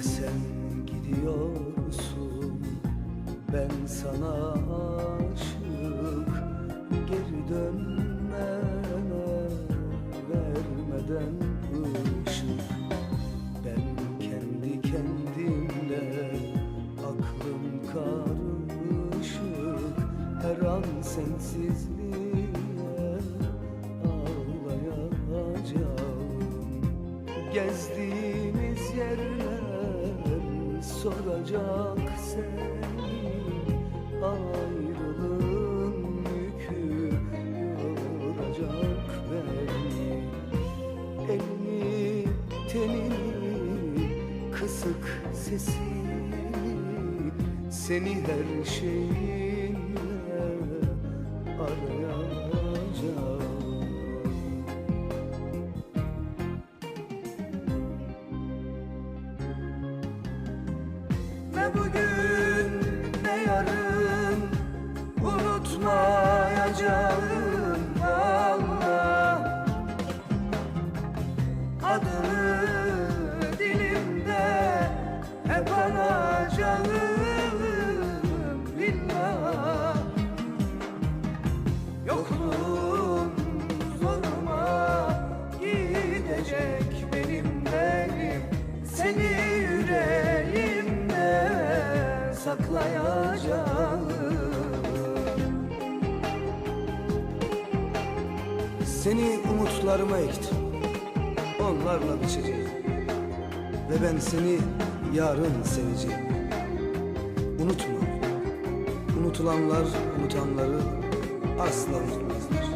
Ve sen gidiyorsun Ben sana aşık. Geri dönme Vermeden ışık. Ben kendi kendimle Aklım karışık. Her an sensizliğe Ağlayacağım. Gezdiğimiz yerler soracak seni Ayrılığın yükü yoracak beni. Elini, tenini, kısık sesini Seni her şeyinle Seni umutlarıma ektim. Onlarla biçeceğim. Ve ben seni yarın seveceğim. Unutma. Unutulanlar unutanları asla unutmazlar